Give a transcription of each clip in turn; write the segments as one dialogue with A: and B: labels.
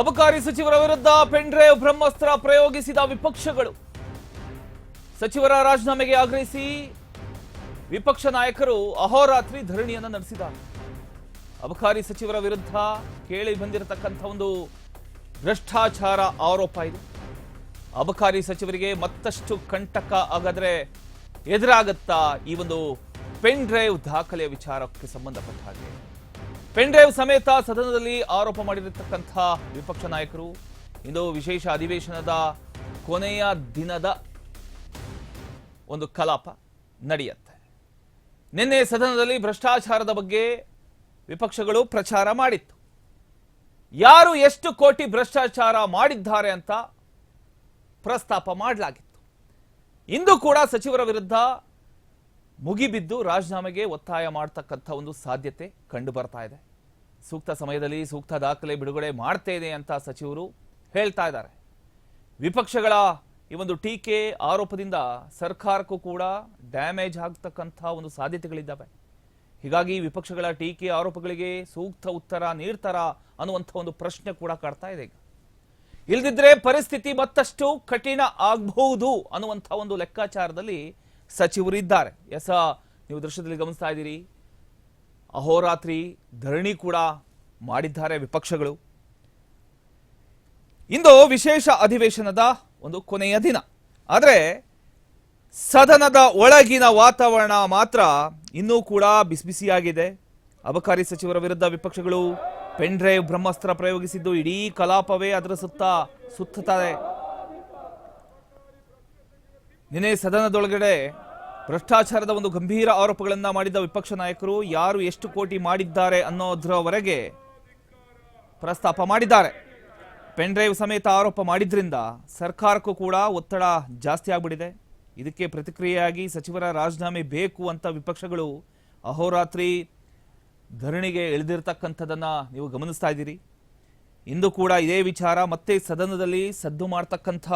A: ಅಬಕಾರಿ ಸಚಿವರ ವಿರುದ್ಧ ಪೆಂಡ್ರೆ ಬ್ರಹ್ಮಾಸ್ತ್ರ ಪ್ರಯೋಗಿಸಿದ ವಿಪಕ್ಷಗಳು. ಸಚಿವರ ರಾಜೀನಾಮೆಗೆ ಆಗ್ರಹಿಸಿ ವಿಪಕ್ಷ ನಾಯಕರು ಅಹೋರಾತ್ರಿ ಧರಣಿಯನ್ನು ನಡೆಸಿದ್ದಾರೆ. ಅಬಕಾರಿ ಸಚಿವರ ವಿರುದ್ಧ ಕೇಳಿ ಬಂದಿರತಕ್ಕಂಥ ಒಂದು ಭ್ರಷ್ಟಾಚಾರ ಆರೋಪ ಇದೆ. ಅಬಕಾರಿ ಸಚಿವರಿಗೆ ಮತ್ತಷ್ಟು ಕಂಟಕ ಆಗದ್ರೆ ಎದುರಾಗತ್ತಾ ಈ ಒಂದು ಪೆನ್ ಡ್ರೈವ್ ದಾಖಲೆಯ ವಿಚಾರಕ್ಕೆ ಸಂಬಂಧಪಟ್ಟ ಹಾಗೆ. ಪೆನ್ ಡ್ರೈವ್ ಸಮೇತ ಸದನದಲ್ಲಿ ಆರೋಪ ಮಾಡಿರತಕ್ಕಂಥ ವಿಪಕ್ಷ ನಾಯಕರು. ಇಂದು ವಿಶೇಷ ಅಧಿವೇಶನದ ಕೊನೆಯ ದಿನದ ಒಂದು ಕಲಾಪ ನಡೆಯುತ್ತೆ. ನಿನ್ನೆ ಸದನದಲ್ಲಿ ಭ್ರಷ್ಟಾಚಾರದ ಬಗ್ಗೆ ವಿಪಕ್ಷಗಳು ಪ್ರಚಾರ ಮಾಡಿತ್ತು. ಯಾರು ಎಷ್ಟು ಕೋಟಿ ಭ್ರಷ್ಟಾಚಾರ ಮಾಡಿದ್ದಾರೆ ಅಂತ ಪ್ರಸ್ತಾಪ ಮಾಡಲಾಗಿತ್ತು. ಇಂದು ಕೂಡ ಸಚಿವರ ವಿರುದ್ಧ ಮುಗಿಬಿದ್ದು ರಾಜೀನಾಮೆಗೆ ಒತ್ತಾಯ ಮಾಡ್ತಕ್ಕಂಥ ಒಂದು ಸಾಧ್ಯತೆ ಕಂಡು ಬರ್ತಾ ಇದೆ. ಸೂಕ್ತ ಸಮಯದಲ್ಲಿ ಸೂಕ್ತ ದಾಖಲೆ ಬಿಡುಗಡೆ ಮಾಡ್ತೇನೆ ಅಂತ ಸಚಿವರು ಹೇಳ್ತಾ ಇದ್ದಾರೆ. ವಿಪಕ್ಷಗಳ ಈ ಒಂದು ಟೀಕೆ ಆರೋಪದಿಂದ ಸರ್ಕಾರಕ್ಕೂ ಕೂಡ ಡ್ಯಾಮೇಜ್ ಆಗ್ತಕ್ಕಂಥ ಒಂದು ಸಾಧ್ಯತೆಗಳಿದ್ದಾವೆ. ಹೀಗಾಗಿ ವಿಪಕ್ಷಗಳ ಟೀಕೆ ಆರೋಪಗಳಿಗೆ ಸೂಕ್ತ ಉತ್ತರ ನೀಡ್ತಾರ ಅನ್ನುವಂಥ ಒಂದು ಪ್ರಶ್ನೆ ಕೂಡ ಕಾಡ್ತಾ ಇದೆ ಇಲ್ದಿದ್ರೆ ಪರಿಸ್ಥಿತಿ ಮತ್ತಷ್ಟು ಕಠಿಣ ಆಗಬಹುದು ಅನ್ನುವಂಥ ಒಂದು ಲೆಕ್ಕಾಚಾರದಲ್ಲಿ ಸಚಿವರು ಇದ್ದಾರೆ. ಎಸ, ನೀವು ದೃಶ್ಯದಲ್ಲಿ ಗಮನಿಸ್ತಾ ಇದ್ದೀರಿ. ಅಹೋರಾತ್ರಿ ಧರಣಿ ಕೂಡ ಮಾಡಿದ್ದಾರೆ ವಿಪಕ್ಷಗಳು. ಇಂದು ವಿಶೇಷ ಅಧಿವೇಶನದ ಒಂದು ಕೊನೆಯ ದಿನ. ಆದರೆ, ಸದನದ ಒಳಗಿನ ವಾತಾವರಣ ಮಾತ್ರ ಇನ್ನೂ ಕೂಡ ಬಿಸಿಬಿಸಿಯಾಗಿದೆ ಅಬಕಾರಿ ಸಚಿವರ ವಿರುದ್ಧ ವಿಪಕ್ಷಗಳು ಪೆಂಡ್ರೈವ್ ಬ್ರಹ್ಮಾಸ್ತ್ರ ಪ್ರಯೋಗಿಸಿದ್ದು, ಇಡೀ ಕಲಾಪವೇ ಅದರ ಸುತ್ತ ಸುತ್ತುತ್ತದೆ. ನಿನ್ನೆ ಸದನದೊಳಗಡೆ ಭ್ರಷ್ಟಾಚಾರದ ಒಂದು ಗಂಭೀರ ಆರೋಪಗಳನ್ನು ಮಾಡಿದ ವಿಪಕ್ಷ ನಾಯಕರು ಯಾರು ಎಷ್ಟು ಕೋಟಿ ಮಾಡಿದ್ದಾರೆ ಅನ್ನೋದ್ರವರೆಗೆ ಪ್ರಸ್ತಾಪ ಮಾಡಿದ್ದಾರೆ. ಪೆನ್ ಡ್ರೈವ್ ಸಮೇತ ಆರೋಪ ಮಾಡಿದ್ರಿಂದ ಸರ್ಕಾರಕ್ಕೂ ಕೂಡ ಒತ್ತಡ ಜಾಸ್ತಿ ಆಗ್ಬಿಟ್ಟಿದೆ. ಇದಕ್ಕೆ ಪ್ರತಿಕ್ರಿಯೆಯಾಗಿ ಸಚಿವರ ರಾಜೀನಾಮೆ ಬೇಕು ಅಂತ ವಿಪಕ್ಷಗಳು ಅಹೋರಾತ್ರಿ ಧರಣಿಗೆ ಇಳಿದಿರ್ತಕ್ಕಂಥದ್ದನ್ನು ನೀವು ಗಮನಿಸ್ತಾ ಇದ್ದೀರಿ. ಇಂದು ಕೂಡ ಇದೇ ವಿಚಾರ ಮತ್ತೆ ಸದನದಲ್ಲಿ ಸದ್ದು ಮಾಡ್ತಕ್ಕಂಥ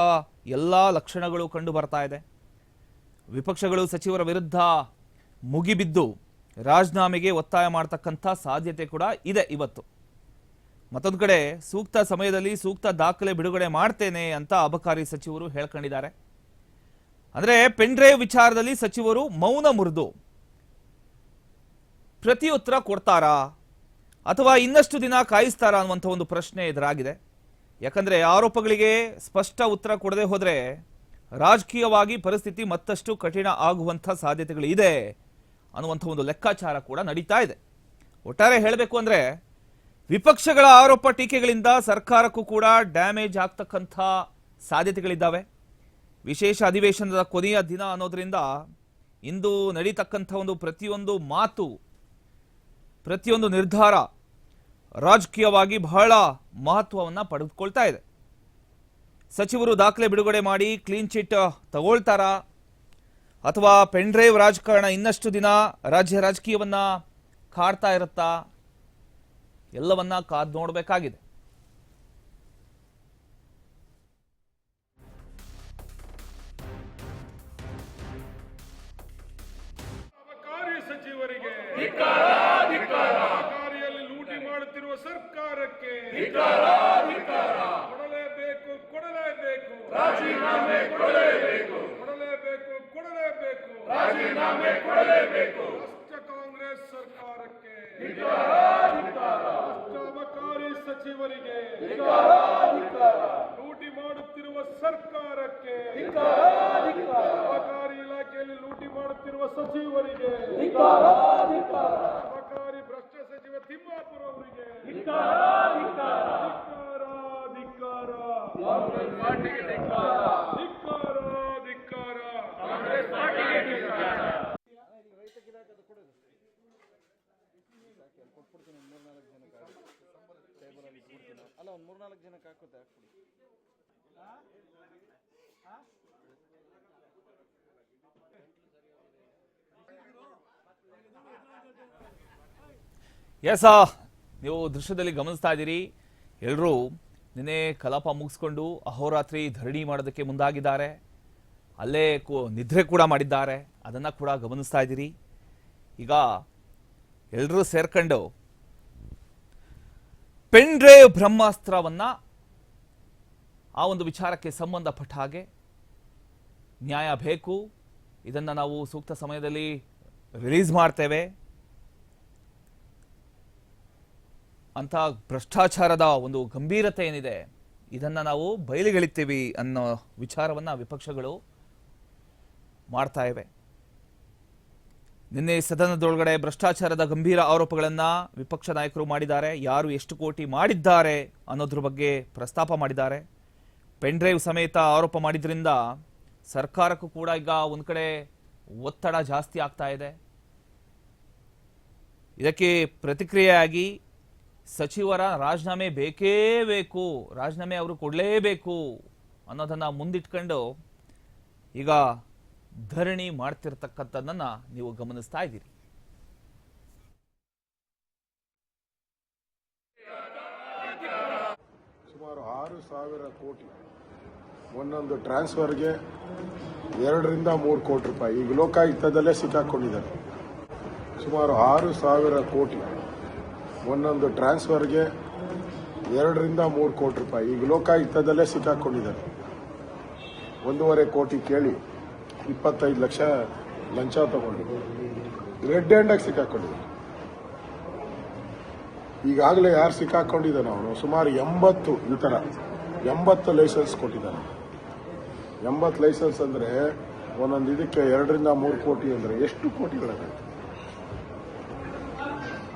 A: ಎಲ್ಲ ಲಕ್ಷಣಗಳು ಕಂಡು ಬರ್ತಾ ಇದೆ. ವಿಪಕ್ಷಗಳು ಸಚಿವರ ವಿರುದ್ಧ ಮುಗಿಬಿದ್ದು ರಾಜೀನಾಮೆಗೆ ಒತ್ತಾಯ ಮಾಡತಕ್ಕಂಥ ಸಾಧ್ಯತೆ ಕೂಡ ಇದೆ ಇವತ್ತು. ಮತ್ತೊಂದು ಕಡೆ ಸೂಕ್ತ ಸಮಯದಲ್ಲಿ ಸೂಕ್ತ ದಾಖಲೆ ಬಿಡುಗಡೆ ಮಾಡ್ತೇನೆ ಅಂತ ಅಬಕಾರಿ ಸಚಿವರು ಹೇಳ್ಕೊಂಡಿದ್ದಾರೆ. ಅಂದರೆ ಪೆನ್ ಡ್ರೈವ್ ವಿಚಾರದಲ್ಲಿ ಸಚಿವರು ಮೌನ ಮುರಿದು ಪ್ರತಿಯುತ್ತರ ಕೊಡ್ತಾರಾ ಅಥವಾ ಇನ್ನಷ್ಟು ದಿನ ಕಾಯಿಸ್ತಾರಾ ಅನ್ನುವಂಥ ಒಂದು ಪ್ರಶ್ನೆ ಎದುರಾಗಿದೆ. ಯಾಕಂದರೆ ಆರೋಪಗಳಿಗೆ ಸ್ಪಷ್ಟ ಉತ್ತರ ಕೊಡದೆ ಹೋದ್ರೆ ರಾಜಕೀಯವಾಗಿ ಪರಿಸ್ಥಿತಿ ಮತ್ತಷ್ಟು ಕಠಿಣ ಆಗುವಂಥ ಸಾಧ್ಯತೆಗಳಿದೆ ಅನ್ನುವಂಥ ಒಂದು ಲೆಕ್ಕಾಚಾರ ಕೂಡ ನಡೀತಾ ಇದೆ. ಒಟ್ಟಾರೆ ಹೇಳಬೇಕು ಅಂದರೆ ವಿಪಕ್ಷಗಳ ಆರೋಪ ಟೀಕೆಗಳಿಂದ ಸರ್ಕಾರಕ್ಕೂ ಕೂಡ ಡ್ಯಾಮೇಜ್ ಆಗ್ತಕ್ಕಂಥ ಸಾಧ್ಯತೆಗಳಿದ್ದಾವೆ. ವಿಶೇಷ ಅಧಿವೇಶನದ ಕೊನೆಯ ದಿನ ಅನ್ನೋದರಿಂದ ಇಂದು ನಡೀತಕ್ಕಂಥ ಒಂದು ಪ್ರತಿಯೊಂದು ಮಾತು, ಪ್ರತಿಯೊಂದು ನಿರ್ಧಾರ ರಾಜಕೀಯವಾಗಿ ಬಹಳ ಮಹತ್ವವನ್ನು ಪಡೆದುಕೊಳ್ತಾ ಇದೆ. ಸಚಿವರು ದಾಖಲೆ ಬಿಡುಗಡೆ ಮಾಡಿ ಕ್ಲೀನ್ ಚಿಟ್ ತಗೊಳ್ತಾರಾ? ಅಥವಾ ಪೆನ್ ಡ್ರೈವ್ ರಾಜಕಾರಣ ಇನ್ನಷ್ಟು ದಿನ ರಾಜ್ಯ ರಾಜಕೀಯವನ್ನ ಕಾಡ್ತಾ ಇರುತ್ತಾ? ಎಲ್ಲವನ್ನ ಕಾದ್ ನೋಡಬೇಕಾಗಿದೆ.
B: ಸಚಿವರಿಗೆ ಲೂಟಿ ಮಾಡುತ್ತಿರುವ ಸರ್ಕಾರಕ್ಕೆ ಕೊಡಲೇಬೇಕು ಕೊಡಲೇಬೇಕು ರಾಜೀನಾಮೆ ಕೊಡಲೇಬೇಕು ಕೊಡಲೇಬೇಕು ಕೊಡಲೇಬೇಕು ರಾಜೀನಾಮೆ ಕೊಡಲೇಬೇಕು. ರಾಷ್ಟ್ರ ಕಾಂಗ್ರೆಸ್ ಸರ್ಕಾರಕ್ಕೆ. ಅಬಕಾರಿ ಸಚಿವರಿಗೆ. ಲೂಟಿ ಮಾಡುತ್ತಿರುವ ಸರ್ಕಾರಕ್ಕೆ. ಅಬಕಾರಿ ಇಲಾಖೆಯಲ್ಲಿ ಲೂಟಿ ಮಾಡುತ್ತಿರುವ ಸಚಿವರಿಗೆ. ಅಬಕಾರಿ ಭ್ರಷ್ಟ ಸಚಿವ ತಿಮ್ಮಾಪುರ ಅವರಿಗೆ. ಧಿಕ್ಕಾರ, ಧಿಕ್ಕಾರ. ಧಿಕ್ಕಾರ, ಧಿಕ್ಕಾರ.
C: ಅಲ್ಲ ಒಂದು ಮೂರ್ನಾಲ್ಕು ಜನಕ್ಕೆ ಹಾಕುತ್ತೆ ಹಾಕ್ಬಿಡಿ.
A: ಎಸ್ ನೀವು ದೃಶ್ಯದಲ್ಲಿ ಗಮನಿಸ್ತಾ ಇದ್ದೀರಿ. ಎಲ್ಲರೂ ನಿನ್ನೆ ಕಲಾಪ ಮುಗಿಸ್ಕೊಂಡು ಅಹೋರಾತ್ರಿ ಧರಣಿ ಮಾಡೋದಕ್ಕೆ ಮುಂದಾಗಿದ್ದಾರೆ. ಅಲ್ಲೇ ನಿದ್ರೆ ಕೂಡ ಮಾಡಿದ್ದಾರೆ. ಅದನ್ನ ಕೂಡ ಗಮನಿಸ್ತಾ ಇದ್ದೀರಿ. ಈಗ ಎಲ್ಲರೂ ಸೇರ್ಕೊಂಡು ಪೆನ್ ಬ್ರಹ್ಮಾಸ್ತ್ರವನ್ನು ಆ ಒಂದು ವಿಚಾರಕ್ಕೆ ಸಂಬಂಧಪಟ್ಟ ಹಾಗೆ ನ್ಯಾಯ ಬೇಕು. ಇದನ್ನು ನಾವು ಸೂಕ್ತ ಸಮಯದಲ್ಲಿ ರಿಲೀಸ್ ಮಾಡ್ತೇವೆ. ಅಂತ ಭ್ರಷ್ಟಾಚಾರದ ಒಂದು ಗಂಭೀರತೆ ಏನಿದೆ? ಇದನ್ನು ನಾವು ಬಯಲಿಗೆಳಿತೀವಿ ಅನ್ನೋ ವಿಚಾರವನ್ನು ವಿಪಕ್ಷಗಳು ಮಾಡ್ತಾ ಇವೆ. ನಿನ್ನೆ ಸದನದೊಳಗಡೆ ಭ್ರಷ್ಟಾಚಾರದ ಗಂಭೀರ ಆರೋಪಗಳನ್ನು ವಿಪಕ್ಷ ನಾಯಕರು ಮಾಡಿದ್ದಾರೆ. ಯಾರು ಎಷ್ಟು ಕೋಟಿ ಮಾಡಿದ್ದಾರೆ ಅನ್ನೋದ್ರ ಬಗ್ಗೆ ಪ್ರಸ್ತಾಪ ಮಾಡಿದ್ದಾರೆ. ಪೆನ್ ಡ್ರೈವ್ ಸಮೇತ ಆರೋಪ ಮಾಡಿದ್ರಿಂದ ಸರ್ಕಾರಕ್ಕೂ ಕೂಡ ಈಗ ಒಂದು ಕಡೆ ಒತ್ತಡ ಜಾಸ್ತಿ ಆಗ್ತಾ ಇದೆ. ಇದಕ್ಕೆ ಪ್ರತಿಕ್ರಿಯೆಯಾಗಿ ಸಚಿವರ ರಾಜೀನಾಮೆ ಬೇಕೇ ಬೇಕು, ರಾಜೀನಾಮೆ ಅವರು ಕೊಡಲೇಬೇಕು ಅನ್ನೋದನ್ನು ಮುಂದಿಟ್ಕೊಂಡು ಈಗ ಧರಣಿ ಮಾಡ್ತಿರ್ತಕ್ಕಂಥದ್ದನ್ನು ನೀವು ಗಮನಿಸ್ತಾ ಇದ್ದೀರಿ.
D: ಸುಮಾರು ಆರು ಸಾವಿರ ಕೋಟಿ ಒಂದೊಂದು ಟ್ರಾನ್ಸ್ಫರ್ಗೆ ಎರಡರಿಂದ ಮೂರು ಕೋಟಿ ರೂಪಾಯಿ. ಈಗ ಲೋಕಾಯುಕ್ತದಲ್ಲೇ ಸಿಕ್ಕಾಕೊಂಡಿದ್ದಾರೆ. ಸುಮಾರು ಆರು ಸಾವಿರ ಕೋಟಿ ಒಂದೊಂದು ಟ್ರಾನ್ಸ್ಫರ್ಗೆ ಎರಡರಿಂದ ಮೂರು ಕೋಟಿ ರೂಪಾಯಿ. ಈಗ ಲೋಕಾಯುಕ್ತದಲ್ಲೇ ಸಿಕ್ಕಾಕೊಂಡಿದ್ದಾರೆ. ಒಂದೂವರೆ ಕೋಟಿ ಕೇಳಿ. ಇಪ್ಪತ್ತೈದು ಲಕ್ಷ ಲಂಚ ತಗೊಂಡು ರೆಡ್ ಹ್ಯಾಂಡಾಗಿ ಸಿಕ್ಕಾಕೊಂಡಿದ್ರು ಈಗಾಗಲೇ ಯಾರು ಸಿಕ್ಕಾಕೊಂಡಿದ್ದಾನೆ ಅವನು? ಸುಮಾರು ಎಂಬತ್ತು ಈ ಥರ ಎಂಬತ್ತು ಲೈಸೆನ್ಸ್ ಕೊಟ್ಟಿದ್ದಾನೆ. ಎಂಬತ್ತು ಲೈಸೆನ್ಸ್ ಅಂದರೆ ಒಂದೊಂದು ಇದಕ್ಕೆ ಎರಡರಿಂದ ಮೂರು ಕೋಟಿ ಅಂದರೆ ಎಷ್ಟು ಕೋಟಿಗಳಾಗುತ್ತೆ?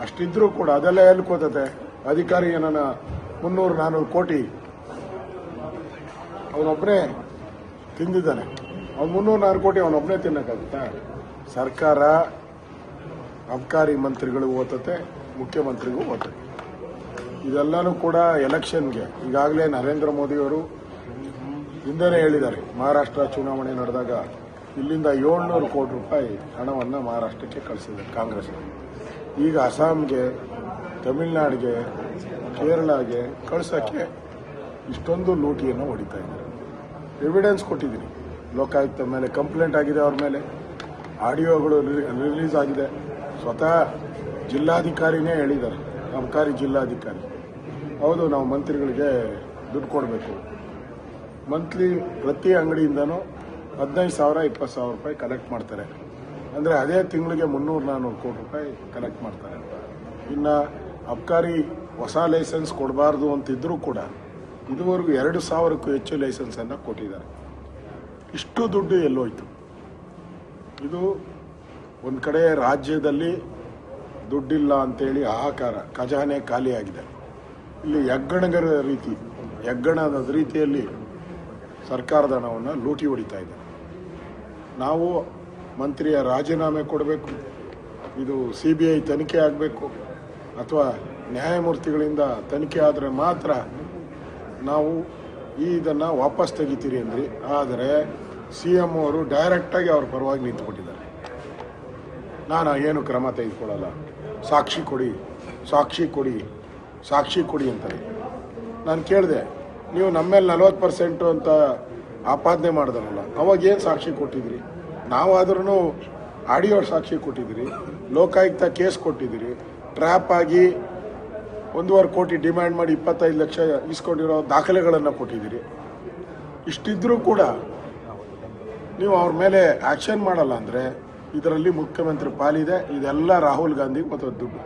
D: ಅಷ್ಟಿದ್ರೂ ಕೂಡ ಅದೆಲ್ಲ ಎಲ್ಲಿ ಕೋತತೆ? ಅಧಿಕಾರಿ ಏನನ್ನ ಮುನ್ನೂರು ನಾನ್ನೂರು ಕೋಟಿ ಅವನೊಬ್ಬನೇ ತಿಂದಿದ್ದಾನೆ. ಅವ್ನು ಮುನ್ನೂರು ನಾರು ಕೋಟಿ ಅವನೊಬ್ಬನೇ ತಿನ್ನಕ್ಕಾಗುತ್ತಾ? ಸರ್ಕಾರ ಅಬಕಾರಿ ಮಂತ್ರಿಗಳಿಗೂ ಓತತೆ, ಮುಖ್ಯಮಂತ್ರಿಗೂ ಓತತೆ. ಇದೆಲ್ಲನೂ ಕೂಡ ಎಲೆಕ್ಷನ್ಗೆ. ಈಗಾಗಲೇ ನರೇಂದ್ರ ಮೋದಿಯವರು ಹಿಂದೆನೇ ಹೇಳಿದ್ದಾರೆ, ಮಹಾರಾಷ್ಟ್ರ ಚುನಾವಣೆ ನಡೆದಾಗ ಇಲ್ಲಿಂದ ಏಳ್ನೂರು ಕೋಟಿ ರೂಪಾಯಿ ಹಣವನ್ನು ಮಹಾರಾಷ್ಟ್ರಕ್ಕೆ ಕಳಿಸಿದ್ದಾರೆ ಕಾಂಗ್ರೆಸ್ ಈಗ ಅಸ್ಸಾಂಗೆ, ತಮಿಳುನಾಡಿಗೆ, ಕೇರಳಗೆ ಕಳ್ಸೋಕ್ಕೆ ಇಷ್ಟೊಂದು ಲೂಟಿಯನ್ನು ಹೊಡಿತಾ ಇದ್ದಾರೆ. ಎವಿಡೆನ್ಸ್ ಕೊಟ್ಟಿದ್ದೀನಿ. ಲೋಕಾಯುಕ್ತ ಮೇಲೆ ಕಂಪ್ಲೇಂಟ್ ಆಗಿದೆ ಅವ್ರ ಮೇಲೆ. ಆಡಿಯೋಗಳು ರಿಲೀಸ್ ಆಗಿದೆ. ಸ್ವತಃ ಜಿಲ್ಲಾಧಿಕಾರಿನೇ ಹೇಳಿದ್ದಾರೆ. ಅಬಕಾರಿ ಜಿಲ್ಲಾಧಿಕಾರಿ. ಹೌದು, ನಾವು ಮಂತ್ರಿಗಳಿಗೆ ದುಡ್ಡು ಕೊಡಬೇಕು. ಮಂತ್ಲಿ ಪ್ರತಿ ಅಂಗಡಿಯಿಂದನೂ ಹದಿನೈದು ಸಾವಿರ, ಇಪ್ಪತ್ತು ಸಾವಿರ ರೂಪಾಯಿ ಕಲೆಕ್ಟ್ ಮಾಡ್ತಾರೆ. ಅಂದರೆ ಅದೇ ತಿಂಗಳಿಗೆ ಮುನ್ನೂರು ನಾನ್ನೂರು ಕೋಟಿ ರೂಪಾಯಿ ಕಲೆಕ್ಟ್ ಮಾಡ್ತಾರೆ. ಇನ್ನು ಅಬ್ಕಾರಿ ಹೊಸ ಲೈಸೆನ್ಸ್ ಕೊಡಬಾರ್ದು ಅಂತಿದ್ರೂ ಕೂಡ ಇದುವರೆಗೂ ಎರಡು ಸಾವಿರಕ್ಕೂ ಹೆಚ್ಚು ಲೈಸೆನ್ಸನ್ನು ಕೊಟ್ಟಿದ್ದಾರೆ. ಇಷ್ಟು ದುಡ್ಡು ಎಲ್ಲೋಯ್ತು. ಇದು ಒಂದು ಕಡೆ ರಾಜ್ಯದಲ್ಲಿ ದುಡ್ಡಿಲ್ಲ ಅಂತೇಳಿ ಹಾಹಾಕಾರ, ಖಜಾನೆ ಖಾಲಿಯಾಗಿದೆ. ಇಲ್ಲಿ ಹೆಗ್ಗಣಗರ ರೀತಿ ಹೆಗ್ಗಣದ ರೀತಿಯಲ್ಲಿ ಸರ್ಕಾರದ ಹಣವನ್ನು ಲೂಟಿ ಹೊಡಿತಾ ಇದೆ. ನಾವು ಮಂತ್ರಿಯ ರಾಜೀನಾಮೆ ಕೊಡಬೇಕು, ಇದು ಸಿ ಬಿ ಐ ತನಿಖೆ ಆಗಬೇಕು, ಅಥವಾ ನ್ಯಾಯಮೂರ್ತಿಗಳಿಂದ ತನಿಖೆ ಆದರೆ ಮಾತ್ರ ನಾವು ಇದನ್ನು ವಾಪಸ್ ತೆಗಿತೀರಿ ಅಂದ್ರಿ. ಆದರೆ ಸಿ ಎಂ ಅವರು ಡೈರೆಕ್ಟಾಗಿ ಅವ್ರ ಪರವಾಗಿ ನಿಂತುಕೊಟ್ಟಿದ್ದಾರೆ. ನಾನು ಏನು ಕ್ರಮ ತೆಗೆದುಕೊಳ್ಳಲ್ಲ. ಸಾಕ್ಷಿ ಕೊಡಿ ಸಾಕ್ಷಿ ಕೊಡಿ ಸಾಕ್ಷಿ ಕೊಡಿ ಅಂತಾರೆ. ನಾನು ಕೇಳಿದೆ, ನೀವು ನಮ್ಮ ಮೇಲೆ ನಲ್ವತ್ತು ಪರ್ಸೆಂಟು ಅಂತ ಆಪಾದನೆ ಮಾಡಿದ್ರಲ್ಲ ಅವಾಗ ಏನು ಸಾಕ್ಷಿ ಕೊಟ್ಟಿದ್ದೀರಿ ನಾವಾದ್ರೂ ಆಡಿಯೋ ಸಾಕ್ಷಿ ಕೊಟ್ಟಿದ್ದೀರಿ ಲೋಕಾಯುಕ್ತ ಕೇಸ್ ಕೊಟ್ಟಿದ್ದೀರಿ ಟ್ರ್ಯಾಪ್ ಆಗಿ ಒಂದೂವರೆ ಕೋಟಿ ಡಿಮ್ಯಾಂಡ್ ಮಾಡಿ ಇಪ್ಪತ್ತೈದು ಲಕ್ಷ ಇಸ್ಕೊಂಡಿರೋ ದಾಖಲೆಗಳನ್ನು ಕೊಟ್ಟಿದ್ದೀರಿ. ಇಷ್ಟಿದ್ರೂ ಕೂಡ ನೀವು ಅವ್ರ ಮೇಲೆ ಆ್ಯಕ್ಷನ್ ಮಾಡಲ್ಲ ಅಂದರೆ ಇದರಲ್ಲಿ ಮುಖ್ಯಮಂತ್ರಿ ಪಾಲಿದೆ, ಇದೆಲ್ಲ ರಾಹುಲ್ ಗಾಂಧಿಗೆ ಮತ್ತು ದುಡ್ಡು.